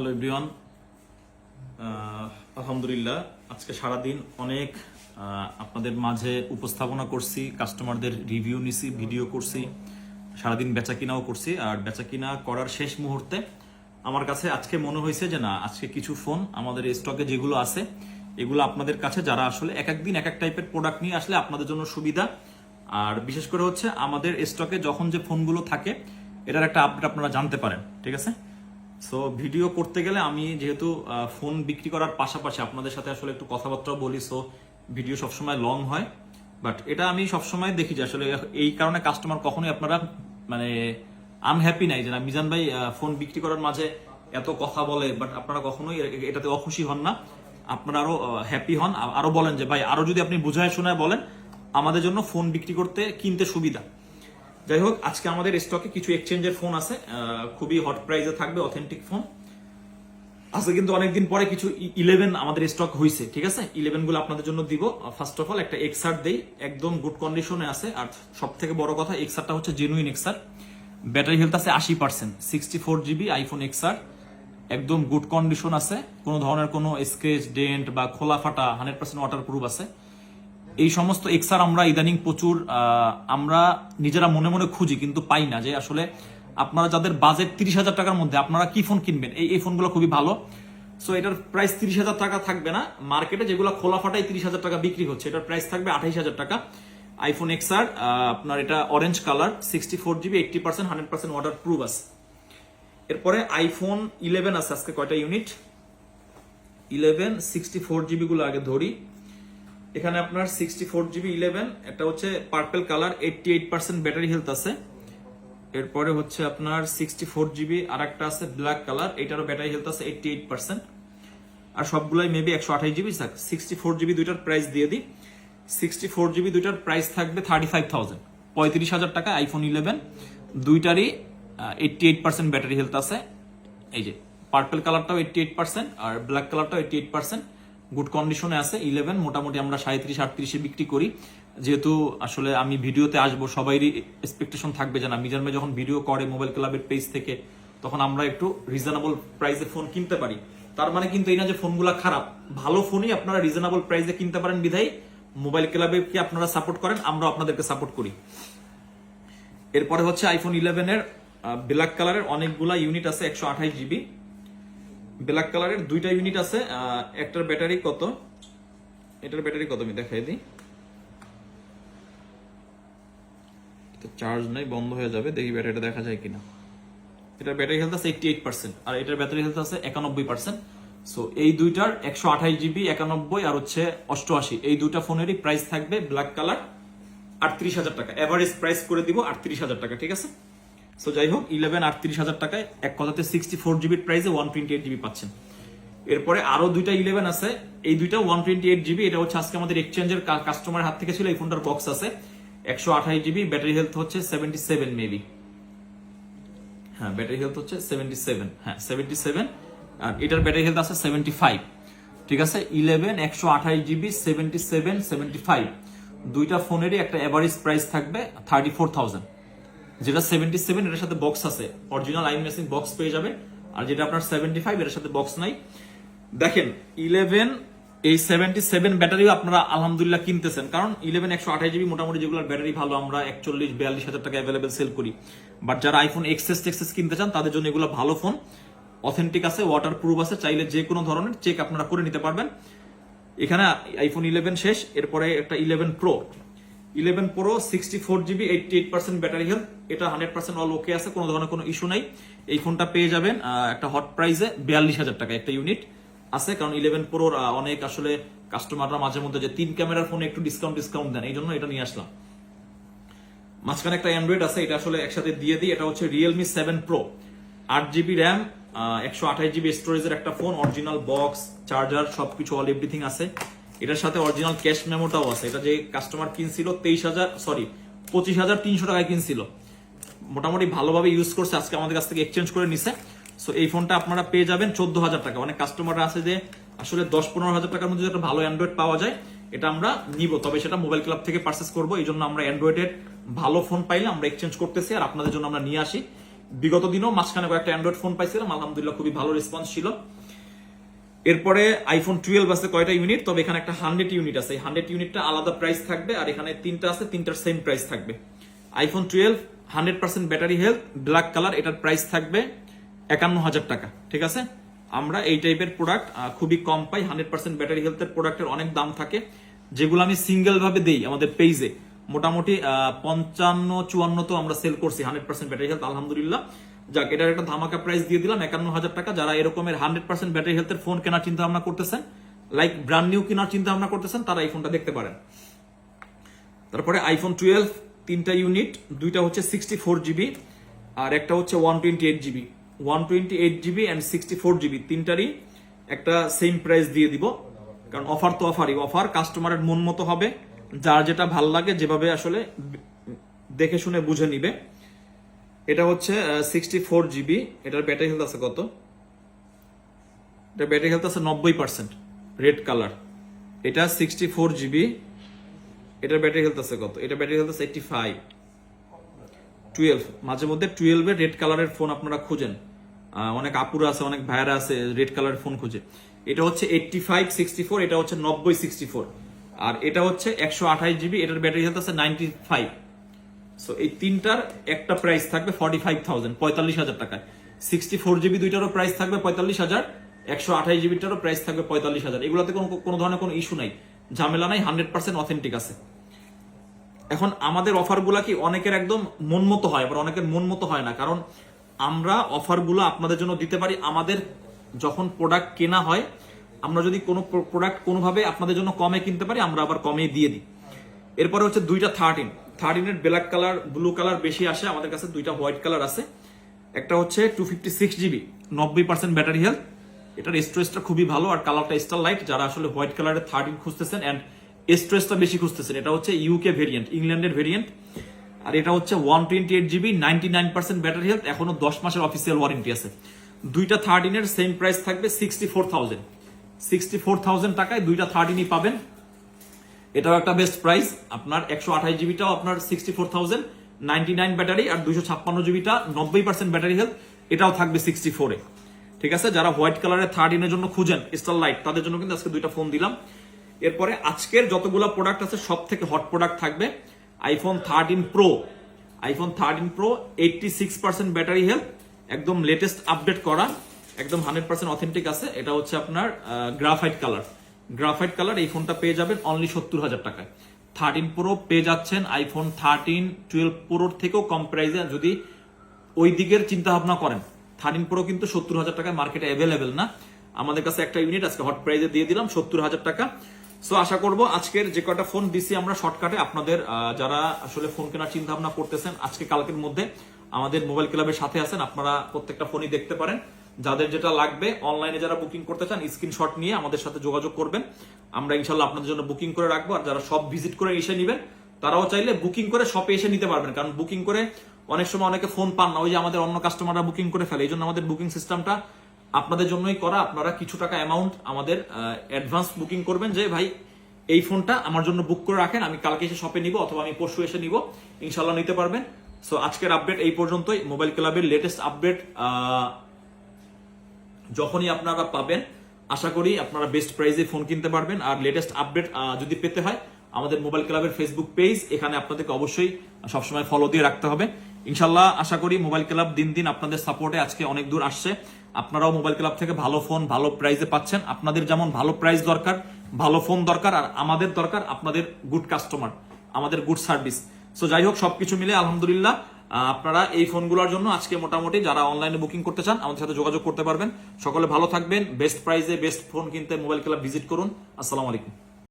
Hello everyone আলহামদুলিল্লাহ, আজকে সারাদিন অনেক আপনাদের মাঝে উপস্থাপনা করছি কাস্টমারদের রিভিউ নিছি ভিডিও করছি, সারাদিন বেচা কিনাও করছি, আর বেচা কিনা করার শেষ মুহূর্তে আমার কাছে আজকে মনে হয়েছে যে না, আজকে কিছু ফোন আমাদের স্টকে যেগুলো আছে, এগুলো আপনাদের কাছে যারা আসলে এক একদিন এক এক টাইপের প্রোডাক্ট নিয়ে আসলে আপনাদের জন্য সুবিধা। আর বিশেষ করে হচ্ছে আমাদের স্টকে যখন যে ফোনগুলো থাকে, এটার একটা আপডেট আপনারা জানতে পারেন, ঠিক আছে? সো ভিডিও করতে গেলে আমি যেহেতু ফোন বিক্রি করার পাশাপাশি আপনাদের সাথে আসলে একটু কথাবার্তাও বলি সো ভিডিও সবসময় লং হয়। বাট এটা আমি সবসময় দেখি যে আসলে এই কারণে কাস্টমার কখনোই আপনারা মানে আনহ্যাপি নাই যে না, মিজান ভাই ফোন বিক্রি করার মাঝে এত কথা বলে বাট আপনারা কখনোই এটাতে অখুশি হন না। আপনারা আরও হ্যাপি হন। আরও বলেন যে, ভাই, আরও যদি আপনি বুঝায় শোনায় বলেন, আমাদের জন্য ফোন বিক্রি করতে কিনতে সুবিধা। যাই হোক আজকে আমাদের স্টকে কিছু এক্সচেঞ্জের ফোন আছে। খুবই হট প্রাইসে থাকবে অথেন্টিক ফোন আজকে কিন্তু অনেকদিন পরে কিছু ইলেভেন আমাদের স্টক হয়েছে ঠিক আছে? ইলেভেনগুলো আপনাদের জন্য দিব। ফার্স্ট অফ অল একটা এক্সার দেই। একদম গুড কন্ডিশনে আছে। আর সব থেকে বড় কথা এক্সারটা হচ্ছে জেনুইন এক্সার ব্যাটারি হেলথ আছে আশি percent sixty four GB iPhone XR একদম গুড কন্ডিশন আছে। কোনো ধরনের কোনো স্ক্রেচ ডেন্ট বা খোলা ফাটা হান্ড্রেড পার্সেন্ট ওয়াটার প্রুফ আছে। এই সমস্ত এক্সার আমরা ইদানিং প্রচুর আমরা নিজেরা মনে মনে খুঁজি, কিন্তু পাই না যে আসলে আপনারা যাদের বাজেট তিরিশ হাজার টাকার মধ্যে, আপনারা কি ফোন কিনবেন? এই এই ফোনগুলো খুবই ভালো। সো এটার প্রাইস তিরিশ হাজার টাকা থাকবে না। মার্কেটে যেগুলো খোলা ফাটাই তিরিশ হাজার টাকা বিক্রি হচ্ছে, এটার প্রাইস থাকবে আঠাইশ হাজার টাকা। আইফোন এক্সার আপনার এটা orange colour sixty four GB eighty percent hundred percent waterproof আছে। এরপরে আইফোন ইলেভেন আছে, আজকে কয়টা unit eleven sixty four GB গুলো আগে ধরি। এখানে আপনার সিক্সটি ফোর জিবি ইলেভেন এটা হচ্ছে purple colour eighty eight percent battery health আছে। এরপরে হচ্ছে আপনার সিক্সটি ফোর জিবি আর একটা আছে ব্ল্যাক কালার এটারও ব্যাটারি হেলথ আছে এইটটি এইট পার্সেন্ট আর সবগুলাই মেবি একশো আঠাশ জিবি থাক। সিক্সটি ফোর জিবি দুইটার প্রাইস দিয়ে দিই। সিক্সটি ফোর জিবি দুইটার প্রাইস থাকবে থার্টি ফাইভ থাউজেন্ড পঁয়ত্রিশ হাজার টাকা আইফোন ইলেভেন দুইটারই eighty eight percent battery health আছে। এই যে পার্পেল কালারটাও এইটটি এইট পার্সেন্ট আর ব্ল্যাক কালারটাও এইটটি এইট পার্সেন্ট গুড কন্ডিশনে আছে ইলেভেন মোটামুটি আমরা সাঁত্রিশ আটত্রিশে বিক্রি করি। যেহেতু আসলে আমি ভিডিওতে আসব, সবাইরই এক্সপেকটেশন থাকবে যে না, মিজান ভাই যখন ভিডিও করে মোবাইল ক্লাবের পেজ থেকে, তখন আমরা একটু রিজনেবল প্রাইসে ফোন কিনতে পারি। তার মানে কিন্তু এই না যে ফোনগুলো খারাপ, ভালো ফোনই আপনারা রিজনেবল প্রাইসে কিনতে পারেন বিধায় মোবাইল ক্লাবে কি আপনারা সাপোর্ট করেন আমরা আপনাদেরকে সাপোর্ট করি। এরপরে হচ্ছে আইফোন ইলেভেনের ব্ল্যাক কালারের অনেকগুলা ইউনিট আছে, একশো আঠাশ জিবি ব্ল্যাক কালারের দুইটা ইউনিট আছে একটার ব্যাটারি কত? এটার ব্যাটারি কত আমি দেখাই দিই। চার্জ নাই, বন্ধ হয়ে যাবে, দেখি ব্যাটারিটা দেখা যায় কিনা। এটার ব্যাটারি হেলথ আছে এইটটি এইট পার্সেন্ট আর এটার ব্যাটারি হেলথ আছে একানব্বই পার্সেন্ট সো এই দুইটার একশো আঠাশ জিবি একানব্বই, আর হচ্ছে অষ্টআশি। এই দুইটা ফোনেরই প্রাইস থাকবে ব্ল্যাক কালার আটত্রিশ হাজার টাকা। এভারেজ প্রাইস করে দিব আটত্রিশ হাজার টাকা, ঠিক আছে? সো যাই হোক ইলেভেন আটত্রিশ হাজার টাকায় এক কথাতে সিক্সটি ফোর জিবির প্রাইসে ওয়ান টোয়েন্টি এইট জিবি পাচ্ছেন। এরপরে আরও দুইটা ইলেভেন আছে। এই দুইটা ওয়ান টোয়েন্টি এইট জিবি এটা হচ্ছে আজকে আমাদের এক্সচেঞ্জের কাস্টমার হাত থেকে ছিল, এই ফোনটার বক্স আছে। একশো আঠাশ জিবি ব্যাটারি হেলথ হচ্ছে সেভেন্টি সেভেন মেবি হ্যাঁ ব্যাটারি হেলথ হচ্ছে সেভেন্টি সেভেন হ্যাঁ সেভেন্টি সেভেন আর এটার ব্যাটারি হেলথ আছে সেভেন্টি ফাইভ ঠিক আছে? ইলেভেন একশো আঠাশ GB seventy seven seventy five দুইটা ফোনেরই একটা এভারেজ প্রাইস থাকবে থার্টি ফোর থাউজেন্ড যেটা সেভেন্টি সেভেন এটার সাথে বক্স আছে। অরিজিনাল আই মেশিন বক্স পেয়ে যাবে। আর যেটা আপনার সেভেন্টি ফাইভ এটার সাথে বক্স নাই। দেখেন ইলেভেন এই সেভেন্টি সেভেন ব্যাটারিও আপনারা আলহামদুলিল্লাহ কিনতেছেন। কারণ ইলেভেন একশো আঠাশ জিবি মোটামুটি যেগুলোর ব্যাটারি ভালো, আমরা একচল্লিশ, বিয়াল্লিশ হাজার টাকা অ্যাভেলেবেল সেল করি। বাট যারা আইফোন এক্সেস টেক্সেস কিনতে চান, তাদের জন্য এগুলো ভালো ফোন অথেন্টিক আছে ওয়াটার প্রুফ আছে, চাইলে যে কোনো ধরনের চেক আপনারা করে নিতে পারবেন। এখানে আইফোন ইলেভেন শেষ, এরপরে একটা eleven pro eleven pro, sixty four GB, eighty eight percent battery health. এটা হান্ড্রেড পার্সেন্ট অল ওকে আছে, কোনো ধরনের কোনো ইস্যু নাই। এই ফোনটা পেয়ে যাবেন একটা হট প্রাইসে বিয়াল্লিশ হাজার টাকা একটা ইউনিট আছে, কারণ ইলেভেন প্রোর অনেক আসলে কাস্টমাররা মাঝে মধ্যে যে তিন ক্যামেরার ফোনে একটু ডিসকাউন্ট ডিসকাউন্ট দেন, এই জন্য এটা নিয়ে আসলাম। মাঝখানে একটা অ্যান্ড্রয়েড আছে, এটা আসলে একসাথে দিয়ে দিই, এটা হচ্ছে রিয়েলমি সেভেন প্রো। আট জিবি র্যাম একশো আঠাশ জিবি স্টোরেজের একটা ফোন অরিজিনাল বক্স চার্জার সবকিছু অল এভরিথিং আছে। এটার সাথে অরিজিনাল ক্যাশ মেমোটাও আছে। এটা যে কাস্টমার কিনছিল তেইশ হাজার সরি পঁচিশ হাজার তিনশো টাকায় কিনছিল। মোটামুটি ভালোভাবে ইউজ করছে, আজকে আমাদের কাছ থেকে এক্সচেঞ্জ করে নিছে। সো এই ফোনটা আপনারা পেয়ে যাবেন চোদ্দ হাজার টাকা। অনেক কাস্টমাররা আছে যে আসলে দশ পনেরো হাজার টাকার মধ্যে একটা ভালো অ্যান্ড্রয়েড পাওয়া যায়, এটা আমরা নিব। তবে সেটা মোবাইল ক্লাব থেকে পারচেস করব, এই জন্য আমরা অ্যান্ড্রয়েডের ভালো ফোন পাইলে আমরা এক্সচেঞ্জ করতেছি আর আপনাদের জন্য আমরা নিয়ে আসি। বিগত দিনও মাঝখানে কয়েকটা অ্যান্ড্রয়েড ফোন পাইছিলাম, আলহামদুলিল্লাহ খুবই ভালো রেসপন্স ছিল। এরপরে আইফোন টুয়েলভ আছে কয়টা ইউনিট তবে এখানে একটা হান্ড্রেড ইউনিট আছে। হান্ড্রেড ইউনিটটা আলাদা প্রাইস থাকবে আর এখানে তিনটা আছে, তিনটার সেম প্রাইস থাকবে। IPhone twelve hundred percent battery health black colour এটার প্রাইস থাকবে একান্ন হাজার টাকা, ঠিক আছে? আমরা এই টাইপের প্রোডাক্ট খুবই কম পাই হান্ড্রেড পার্সেন্ট ব্যাটারি হেলথের প্রোডাক্টের অনেক দাম থাকে। যেগুলো আমি সিঙ্গেল ভাবে দেই আমাদের পেজে মোটামুটি পঞ্চান্ন, চুয়ান্ন তো আমরা সেল করছি হান্ড্রেড পার্সেন্ট ব্যাটারি হেলথ আলহামদুলিল্লাহ। যাক, এটার একটা ধামাকা প্রাইস দিয়ে দিলাম একান্ন হাজার টাকা। যারা এরকমের হান্ড্রেড পার্সেন্ট ব্যাটারি হেলথের ফোন কেনার চিন্তা ভাবনা করতেছেন লাইক ব্র্যান্ড নিউ কেনার চিন্তা ভাবনা করতেছেন, তারা এই ফোনটা দেখতে পারেন। তারপরে আইফোন টুয়েলভ তিনটা ইউনিট দুইটা হচ্ছে সিক্সটি ফোর জিবি আর একটা হচ্ছে one twenty eight GB one twenty eight GB and sixty four GB তিনটারই একটা সেম প্রাইস দিয়ে দিব। কারণ অফার তো অফারই অফার কাস্টমারের মন মতো হবে, যার যেটা ভালো লাগে, যেভাবে আসলে দেখে শুনে বুঝে নিবে। এটা হচ্ছে সিক্সটি ফোর জিবি এটার ব্যাটারি হেলথ আছে কত? এটা ব্যাটারি হেলথ আছে নব্বই পার্সেন্ট রেড কালার এটা সিক্সটি ফোর জিবি এটার ব্যাটারি হেলথ আছে কত? এটা ব্যাটারি হেলথ আছে এইটটি ফাইভ টুয়েলভ মাঝে মধ্যে টুয়েলভের রেড কালারের ফোন আপনারা খুঁজেন। অনেক আপুরা আছে, অনেক ভাইয়ারা আছে রেড কালারের ফোন খুঁজে। এটা হচ্ছে এইটটি ফাইভ সিক্সটি ফোর এটা হচ্ছে নব্বই সিক্সটি ফোর আর এটা হচ্ছে একশো আঠাশ জিবি এটার ব্যাটারি হেলথ আছে নাইনটি ফাইভ সো এই তিনটার একটা প্রাইস থাকবে ফর্টি ফাইভ থাউজেন্ড পঁয়তাল্লিশ হাজার টাকায়। সিক্সটি ফোর জিবি দুইটারও প্রাইস থাকবে পঁয়তাল্লিশ হাজার, একশো আঠাশ জিবিটারও প্রাইস থাকবে পঁয়তাল্লিশ হাজার। এগুলোতে কোনো কোনো ধরনের কোনো ইস্যু নাই। ঝামেলা নাই হান্ড্রেড পার্সেন্ট অথেন্টিক আছে। এখন আমাদের অফারগুলা কি অনেকের একদম মন মতো হয়, আবার অনেকের মন মতো হয় না। কারণ আমরা অফারগুলো আপনাদের জন্য দিতে পারি, আমাদের যখন প্রোডাক্ট কেনা হয়, আমরা যদি কোনো প্রোডাক্ট কোনোভাবে আপনাদের জন্য কমে কিনতে পারি, আমরা আবার কমে দিয়ে দিই। এরপরে হচ্ছে দুইটা থার্টিন থার্টিনের ব্ল্যাক কালার ব্লু কালার বেশি আসে, আমাদের কাছে দুইটা হোয়াইট কালার আছে। একটা হচ্ছে টু ফিফটি সিক্স জিবি নব্বই পার্সেন্ট ব্যাটারি হেলথ এটার স্টোরেজটা খুবই ভালো আর কালারটা স্টার লাইট যারা আসলে হোয়াইট কালারের থার্টিন খুঁজতেছেন অ্যান্ড স্টোরেজটা বেশি খুঁজতেছেন, এটা হচ্ছে ইউকে ভেরিয়েন্ট ইংল্যান্ডের ভেরিয়েন্ট আর এটা হচ্ছে one twenty eight GB ninety nine percent battery health এখনও দশ মাসের অফিসিয়াল ওয়ারেন্টি আছে। দুইটা থার্টিনের সেম প্রাইস থাকবে sixty four thousand sixty four thousand টাকায় দুইটা থার্টিনই পাবেন। এটাও একটা বেস্ট প্রাইস আপনার একশো আঠাশ জিবিটাও আপনার sixty four thousand ninety nine battery আর দুইশো ছাপ্পান্ন জিবিটা নব্বই পার্সেন্ট ব্যাটারি হেলথ এটাও থাকবে সিক্সটি ফোরে ঠিক আছে? যারা হোয়াইট কালারের থার্ড ইনের জন্য খুঁজেন স্টার লাইট তাদের জন্য কিন্তু আজকে দুইটা ফোন দিলাম। এরপরে আজকের যতগুলো প্রোডাক্ট আছে সব থেকে হট প্রোডাক্ট থাকবে iPhone thirteen pro iPhone thirteen pro eighty six percent battery health একদম লেটেস্ট আপডেট করা, একদম হান্ড্রেড পার্সেন্ট অথেন্টিক আছে। এটা হচ্ছে আপনার গ্রাফাইট কালার গ্রাফাইট কালার, এই ফোনটা পেয়ে যাবেন অনলি সত্তর হাজার টাকায়। থার্টিন প্রো পেয়ে যাচ্ছেন আইফোন থার্টিন টুয়েলভ প্রোর থেকেও কম প্রাইসে যদি ওই দিকের চিন্তা ভাবনা করেন থার্টিন প্রো কিন্তু সত্তর হাজার টাকায় মার্কেটে অ্যাভেলেবেল না। আমাদের কাছে একটা ইউনিট আজকে হট প্রাইজে দিয়ে দিলাম, সত্তর হাজার টাকা। সো আশা করব আজকের যে কটা ফোন দিছি আমরা শর্টকাটে আপনাদের যারা আসলে ফোন কেনার চিন্তা ভাবনা করতেছেন, আজকে কালকের মধ্যে আমাদের মোবাইল ক্লাবের সাথে আছেন, আপনারা প্রত্যেকটা ফোনই দেখতে পারেন। যাদের যেটা লাগবে অনলাইনে যারা বুকিং করতে চান স্ক্রিনশট নিয়ে আমাদের সাথে যোগাযোগ করবেন। আমরা ইনশাল্লাহ আপনাদের জন্য বুকিং করে রাখব, আর যারা সব ভিজিট করে এসে নেবেন, তারাও চাইলে বুকিং করে শপে এসে নিতে পারবেন। কারণ বুকিং করে অনেক সময় অনেকে ফোন পান না, ওই যে আমাদের অন্য কাস্টমাররা বুকিং করে ফেলে এই জন্য আমাদের বুকিং সিস্টেমটা আপনাদের জন্যই করা। আপনারা কিছু টাকা অ্যামাউন্ট আমাদের অ্যাডভান্স বুকিং করবেন যে, ভাই, এই ফোনটা আমার জন্য বুক করে রাখেন, আমি কালকে এসে শপে নিব, অথবা আমি পরশু এসে নিব। ইনশাল্লাহ নিতে পারবেন। সো আজকের আপডেট এই পর্যন্তই। মোবাইল ক্লাবের লেটেস্ট আপডেট যখনই আপনারা পাবেন, আশা করি আপনারা বেস্ট প্রাইসে ফোন কিনতে পারবেন। আর লেটেস্ট আপডেট যদি পেতে হয়, আমাদের মোবাইল ক্লাবের ফেসবুক পেজ এখানে আপনাদেরকে অবশ্যই সবসময় ফলো দিয়ে রাখতে হবে। ইনশাল্লাহ, আশা করি মোবাইল ক্লাব দিন দিন আপনাদের সাপোর্টে আজকে অনেক দূর আসছে। আপনারাও মোবাইল ক্লাব থেকে ভালো ফোন ভালো প্রাইসে পাচ্ছেন। আপনাদের যেমন ভালো প্রাইস দরকার, ভালো ফোন দরকার, আর আমাদের দরকার আপনাদের গুড কাস্টমার আমাদের গুড সার্ভিস সো যাই হোক, সবকিছু মিলে আলহামদুলিল্লাহ আপনারা এই ফোনগুলোর জন্য আজকে মোটামুটি যারা অনলাইনে বুকিং করতে চান, আমাদের সাথে যোগাযোগ করতে পারবেন। সকলে ভালো থাকবেন। বেস্ট প্রাইসে বেস্ট ফোন কিনতে মোবাইল ক্লাব ভিজিট করুন। আসসালামু আলাইকুম।